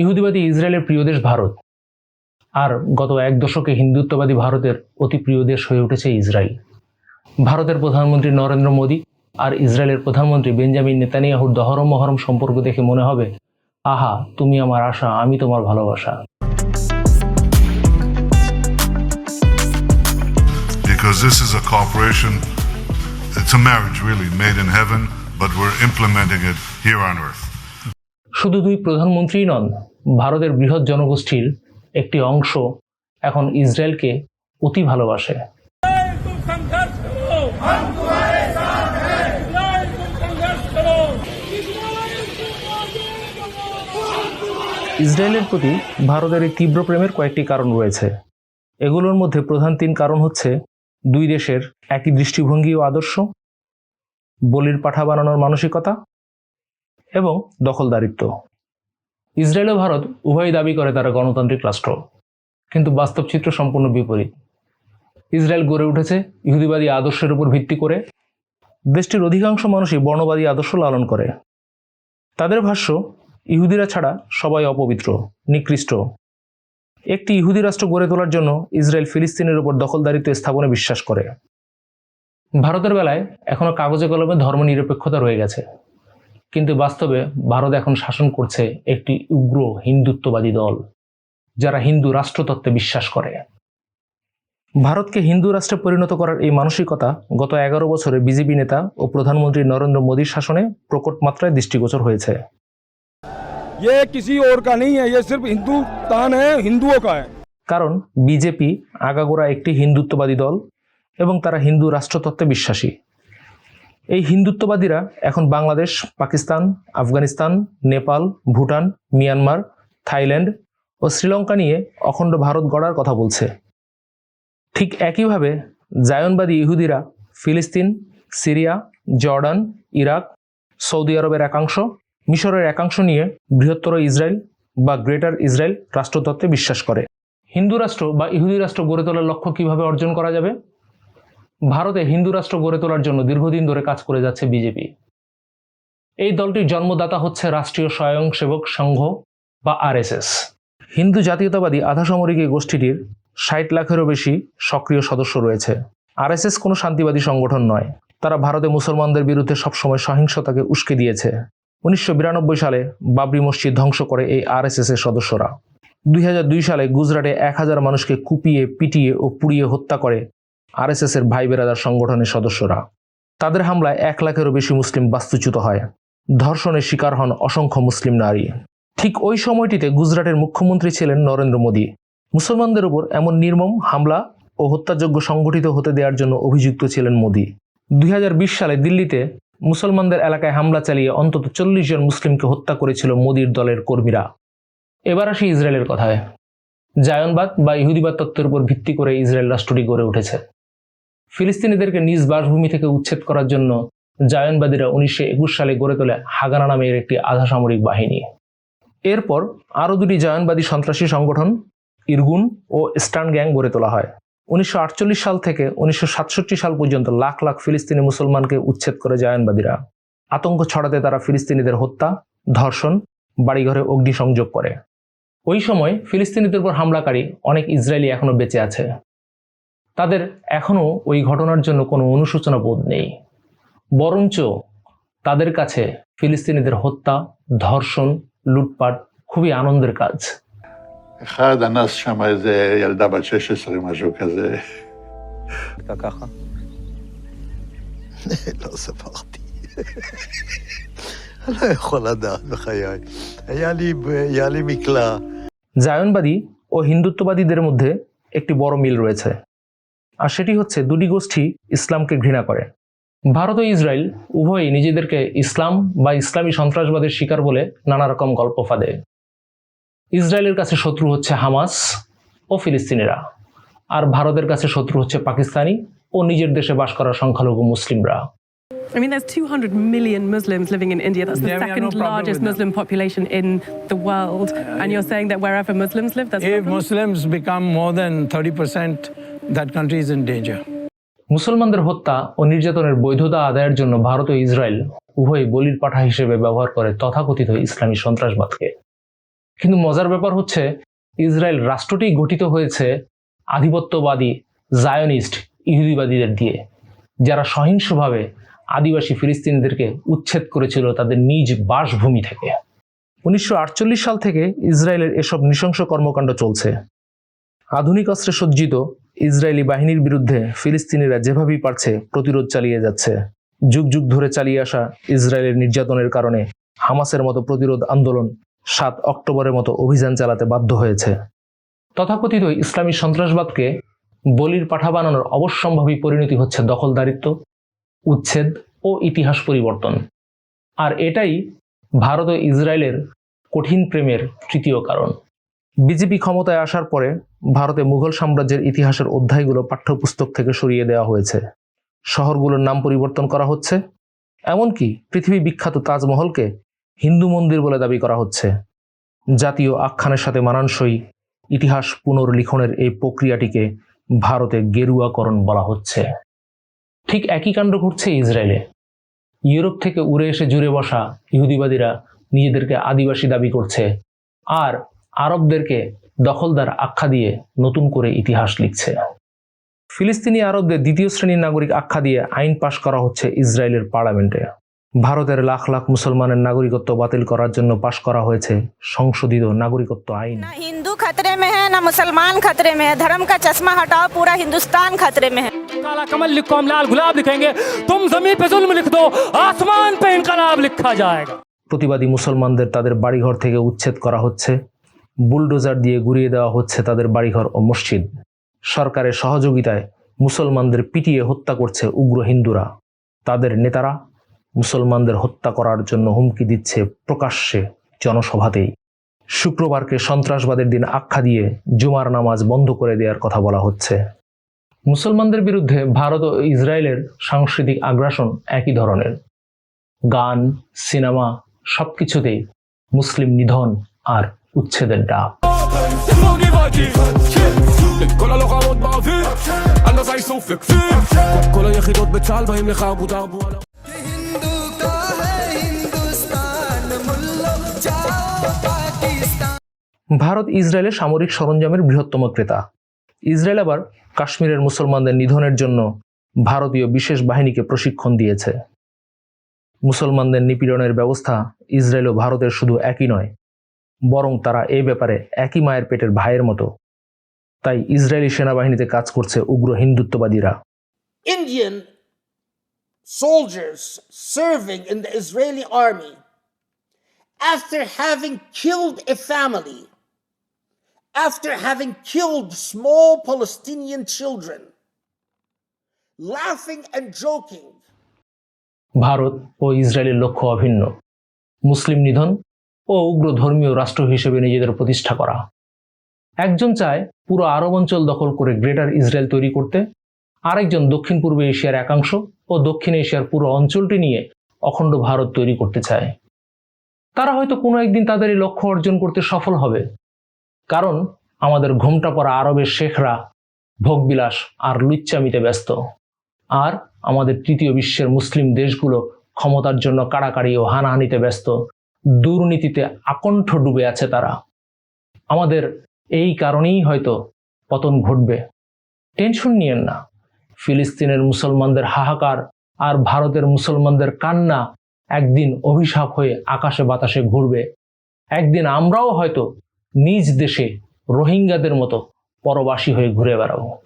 ইহুদিবাদী ইসরায়েলের প্রিয় দেশ ভারত। আর গত এক দশকে হিন্দুত্ববাদী ভারতের অতি প্রিয় দেশ হয়ে উঠেছে ইসরায়েল। ভারতের প্রধানমন্ত্রী নরেন্দ্র মোদী আর ইসরায়েলের প্রধানমন্ত্রী বেঞ্জামিন নেতানিয়াহুর দহরম মহরম সম্পর্ক দেখে মনে হবে আহা তুমি আমার আশা আমি তোমার ভালোবাসা। Because this is a cooperation, it's a marriage really made in heaven, but we're implementing it here on earth. শুধু দুই প্রধানমন্ত্রী নন, ভারতের বৃহৎ জনগোষ্ঠীর একটি অংশ এখন ইসরায়েলকে অতি ভালোবাসে। ইসরায়েলের প্রতি ভারতের এই তীব্র প্রেমের কয়েকটি কারণ রয়েছে। এগুলোর মধ্যে প্রধান তিন কারণ হচ্ছে দুই দেশের একই দৃষ্টিভঙ্গি ও আদর্শ, বলির পাঠা বানানোর মানসিকতা এবং দখলদারিত্ব। ইসরায়েল ও ভারত উভয়ই দাবি করে তারা গণতান্ত্রিক রাষ্ট্র। কিন্তু বাস্তব চিত্র সম্পূর্ণ বিপরীত। ইসরায়েল গড়ে উঠেছে ইহুদিবাদী আদর্শের উপর ভিত্তি করে। দেশটির অধিকাংশ মানুষই বর্ণবাদী আদর্শ লালন করে। তাদের ভাষ্য, ইহুদিরা ছাড়া সবাই অপবিত্র, নিকৃষ্ট। একটি ইহুদি রাষ্ট্র গড়ে তোলার জন্য ইসরায়েল ফিলিস্তিনের উপর দখলদারিত্ব স্থাপনে বিশ্বাস করে। ভারতের বেলায় এখনও কাগজে কলমে ধর্মনিরপেক্ষতা রয়ে গেছে। কিন্তু বাস্তবে ভারত এখন শাসন করছে একটি উগ্র হিন্দুত্ববাদী দল যারা হিন্দু রাষ্ট্রতত্ত্বে বিশ্বাস করে ভারতকে হিন্দু রাষ্ট্রে পরিণত করার এই মানসিকতা গত এগারো বছরে বিজেপি নেতা ও প্রধানমন্ত্রী নরেন্দ্র মোদীর শাসনে প্রকট মাত্রায় দৃষ্টিগোচর হয়েছে ये किसी और का नहीं है ये सिर्फ हिंदुस्तान है हिंदुओं का है কারণ বিজেপি আগাগোড়া একটি হিন্দুত্ববাদী দল এবং তারা হিন্দু রাষ্ট্রতত্ত্বে বিশ্বাসী এই হিন্দুত্ববাদীরা এখন বাংলাদেশ, পাকিস্তান, আফগানিস্তান, নেপাল, ভুটান, মিয়ানমার, থাইল্যান্ড ও শ্রীলঙ্কা নিয়ে অখণ্ড ভারত গড়ার কথা বলছে। ঠিক একইভাবে জায়নবাদী ইহুদিরা ফিলিস্তিন, সিরিয়া, জর্ডান, ইরাক, সৌদি আরবের একাংশ, মিশরের একাংশ নিয়ে বৃহত্তর ইসরায়েল বা গ্রেটার ইসরায়েল রাষ্ট্রতত্ত্বে বিশ্বাস করে। হিন্দু রাষ্ট্র বা ইহুদি রাষ্ট্র গড়ে তোলার লক্ষ্য কীভাবে অর্জন করা যাবে? ভারতে হিন্দু রাষ্ট্র গড়ে তোলার জন্য দীর্ঘদিন ধরে কাজ করে যাচ্ছে বিজেপি। এই দলটির জন্মদাতা হচ্ছে রাষ্ট্রীয় স্বয়ংসেবক সংঘ বা আরএসএস। হিন্দু জাতীয়তাবাদী আধা সামরিক এই গোষ্ঠীটির ষাট লাখেরও বেশি সক্রিয় সদস্য রয়েছে। আরএসএস কোনো শান্তিবাদী সংগঠন নয়। তারা ভারতে মুসলমানদের বিরুদ্ধে সবসময় সহিংসতাকে উস্কে দিয়েছে। উনিশশো বিরানব্বই সালে বাবরি মসজিদ ধ্বংস করে এই আরএসএস এর সদস্যরা। দুই হাজার দুই সালে গুজরাটে এক হাজার মানুষকে কুপিয়ে, পিটিয়ে ও পুড়িয়ে হত্যা করে আরএসএস এর ভাই বেরাদার সংগঠনের সদস্যরা। তাদের হামলায় এক লাখেরও বেশি মুসলিম বাস্তুচ্যুত হয়। ধর্ষণের শিকার হন অসংখ্য মুসলিম নারী। ঠিক ওই সময়টিতে গুজরাটের মুখ্যমন্ত্রী ছিলেন নরেন্দ্র মোদী। মুসলমানদের উপর এমন নির্মম হামলা ও হত্যাযজ্ঞ সংগঠিত হতে দেওয়ার জন্য অভিযুক্ত ছিলেন মোদী। দুই হাজার বিশ সালে দিল্লিতে মুসলমানদের এলাকায় হামলা চালিয়ে অন্তত চল্লিশ জন মুসলিমকে হত্যা করেছিল মোদীর দলের কর্মীরা। এবার আসি ইসরায়েলের কথায়। জায়নবাদ বা ইহুদিবাদ তত্ত্বের উপর ভিত্তি করে ইসরায়েল রাষ্ট্রটি গড়ে উঠেছে। ফিলিস্তিনিদেরকে নিজ বাসভূমি থেকে উচ্ছেদ করার জন্য জায়নবাদীরা উনিশশো একুশ সালে গড়ে তোলে হাগানা নামের একটি আধা সামরিক বাহিনী। এরপর আরও দুটি জায়নবাদী সন্ত্রাসী সংগঠন, ইরগুন ও স্টার্ন গ্যাং গড়ে তোলা হয়। উনিশশো আটচল্লিশ সাল থেকে উনিশশো সাতষট্টি সাল পর্যন্ত লাখ লাখ ফিলিস্তিনি মুসলমানকে উচ্ছেদ করে জায়নবাদীরা। আতঙ্ক ছড়াতে তারা ফিলিস্তিনিদের হত্যা, ধর্ষণ, বাড়িঘরে অগ্নিসংযোগ করে। ওই সময় ফিলিস্তিনিদের উপর হামলাকারী অনেক ইসরায়েলি এখনও বেঁচে আছে। তাদের এখনো ওই ঘটনার জন্য কোনো অনুশোচনা বোধ নেই বরঞ্চ তাদের কাছে ফিলিস্তিনিদের হত্যা ধর্ষণ লুটপাট খুবই আনন্দের কাজ אחד אנס שם איזה ילדה בת 16, משהו כזה. אתה ככה? לא ספרתי. אני לא יכול לדעת בחיי. היה לי, היה לי מקלע. জায়নবাদী ও হিন্দুত্ববাদীদের মধ্যে একটি বড় মিল রয়েছে আর সেটি হচ্ছে দুটি গোষ্ঠী ইসলামকে ঘৃণা করে ভারত ও ইসরায়েল উভয়ই নিজেদেরকে ইসলাম বা ইসলামী সন্ত্রাসবাদের শিকার বলে নানা রকম গল্প ফাঁদে ইসরায়েলের কাছে শত্রু হচ্ছে হামাস ও ফিলিস্তিনিরা আর ভারতের কাছে শত্রু হচ্ছে পাকিস্তানি ও নিজের দেশে বাস করা সংখ্যালঘু মুসলিমরা I mean, there's 200 million Muslims living in India. That's the Yeah, second no largest. Muslim population in the world. Uh, and you're saying that wherever Muslims live, there's a If problem? Muslims become more than 30%, that country is in danger. মুসলমানদের হত্যা ও নির্যাতনের বৈধতা আদায়ের জন্য ভারত ও Israel উভয় বলির পাঠা হিসেবে ব্যবহার করে তথাকথিত ইসলামী সন্ত্রাসবাদকে। কিন্তু মজার ব্যাপার হচ্ছে, ইসরায়েল রাষ্ট্রটি গঠিত হয়েছে আধিপত্যবাদী জায়নিস্ট ইহুদিবাদীদের দিয়ে, যারা সহিংসভাবে আদিবাসী ফিলিস্তিনিদেরকে উচ্ছেদ করেছিল তাদের নিজ বাসভূমি থেকে। উনিশশো আটচল্লিশ সাল থেকে ইসরায়েলের এসব নৃশংস কর্মকাণ্ড চলছে। আধুনিক অস্ত্রে সজ্জিত ইসরায়েলি বাহিনীর বিরুদ্ধে ফিলিস্তিনিরা যেভাবেই পারছে প্রতিরোধ চালিয়ে যাচ্ছে। যুগ যুগ ধরে চালিয়ে আসা ইসরায়েলের নির্যাতনের কারণে হামাসের মতো প্রতিরোধ আন্দোলন সাত অক্টোবরের মতো অভিযান চালাতে বাধ্য হয়েছে। তথাকথিত ইসলামী সন্ত্রাসবাদকে বলির পাঠা বানানোর অবশ্যম্ভাবী পরিণতি হচ্ছে দখলদারিত্ব, উচ্ছেদ ও ইতিহাস পরিবর্তন। আর এটাই ভারত ও ইসরায়েলের কঠিন প্রেমের তৃতীয় কারণ। বিজেপি ক্ষমতায় আসার পরে ভারতে মুঘল সাম্রাজ্যের ইতিহাসের অধ্যায়গুলো পাঠ্যপুস্তক থেকে সরিয়ে দেওয়া হয়েছে। শহরগুলোর নাম পরিবর্তন করা হচ্ছে। এমনকি পৃথিবী বিখ্যাত তাজমহলকে হিন্দু মন্দির বলে দাবি করা হচ্ছে। জাতীয় আখ্যানের সাথে মানানসই ইতিহাস পুনর্লিখনের এই প্রক্রিয়াটিকে ভারতে গেরুয়াকরণ বলা হচ্ছে। ঠিক একই কাণ্ড ঘটছে ইসরায়েলে। ইউরোপ থেকে উড়ে এসে জুড়ে বসা ইহুদিবাদীরা নিজেদেরকে আদিবাসী দাবি করছে। আর আরবদেরকে দখলদার আখ্যা দিয়ে নতুন করে ইতিহাস লিখছে ফিলিস্তিনি আরবদের দ্বিতীয় শ্রেণীর নাগরিক আখ্যা দিয়ে আইন পাশ করা হচ্ছে ইসরায়েলের পার্লামেন্টে ভারতের লাখ লাখ মুসলমানের নাগরিকত্ব বাতিল করার জন্য পাশ করা হয়েছে সংশোধিত নাগরিকত্ব আইন ना हिंदू खतरे में है ना मुसलमान खतरे में है धर्म का चश्मा हटाओ पूरा हिंदुस्तान खतरे में है काला कमल लिखो हम लाल गुलाब लिखेंगे तुम जमीन पे जुल्म लिख दो आसमान पे इनकलाब लिखा जाएगा প্রতিবাদী মুসলমানদের তাদের বাড়িঘর থেকে উচ্ছেদ করা হচ্ছে বুলডোজার দিয়ে গুড়িয়ে দেওয়া হচ্ছে তাদের বাড়িঘর ও মসজিদ। সরকারের সহযোগিতায় মুসলমানদের পিটিয়ে হত্যা করছে উগ্র হিন্দুরা। তাদের নেতারা মুসলমানদের হত্যা করার জন্য হুমকি দিচ্ছে প্রকাশ্যে জনসভাতেই। শুক্রবারকে সন্ত্রাসবাদের দিন আখ্যা দিয়ে জুমার নামাজ বন্ধ করে দেওয়ার কথা বলা হচ্ছে। মুসলমানদের বিরুদ্ধে ভারত ও ইসরায়েলের সাংস্কৃতিক আগ্রাসন একই ধরনের। গান, সিনেমা সবকিছুতেই মুসলিম নিধন আর উচ্ছেদের ডাক ভারত ইসরায়েলের সামরিক সরঞ্জামের বৃহত্তম ক্রেতা। ইসরায়েল আবার কাশ্মীরের মুসলমানদের নিধনের জন্য ভারতীয় বিশেষ বাহিনীকে প্রশিক্ষণ দিয়েছে। মুসলমানদের নিপীড়নের ব্যবস্থা ইসরায়েল ও ভারতের শুধু একই নয় বরং তারা এ ব্যাপারে একই মায়ের পেটের ভাইয়ের মতো। তাই ইসরায়েলি সেনাবাহিনীতে কাজ করছে উগ্র হিন্দুত্ববাদীরা। Indian soldiers serving in the Israeli army after having killed a family after having killed small Palestinian children লাফিং এন্ড জোকিং ভারত ও ইসরায়েলের লক্ষ্য অভিন্ন। মুসলিম নিধন ও উগ্র ধর্মীয় রাষ্ট্র হিসেবে নিজেদের প্রতিষ্ঠা করা। একজন চায় পুরো আরব অঞ্চল দখল করে গ্রেটার ইসরায়েল তৈরি করতে, আরেকজন দক্ষিণ পূর্ব এশিয়ার একাংশ ও দক্ষিণ এশিয়ার পুরো অঞ্চলটি নিয়ে অখণ্ড ভারত তৈরি করতে চায়। তারা হয়তো কোনো একদিন তাদের এই লক্ষ্য অর্জন করতে সফল হবে। কারণ আমাদের ঘোমটা পড়া আরবের শেখরা ভোগবিলাস আর লুচ্চামিতে ব্যস্ত। আর আমাদের তৃতীয় বিশ্বের মুসলিম দেশগুলো ক্ষমতার জন্য কাড়াকাড়ি ও হানাহানিতে ব্যস্ত। দুর্নীতিতে আকণ্ঠ ডুবে আছে তারা। আমাদের এই কারণেই হয়তো পতন ঘটবে। টেনশন নিয়েন না। ফিলিস্তিনের মুসলমানদের হাহাকার আর ভারতের মুসলমানদের কান্না একদিন অভিশাপ হয়ে আকাশে বাতাসে ঘুরবে। একদিন আমরাও হয়তো নিজ দেশে রোহিঙ্গাদের মতো পরবাসী হয়ে ঘুরে বেড়াবো।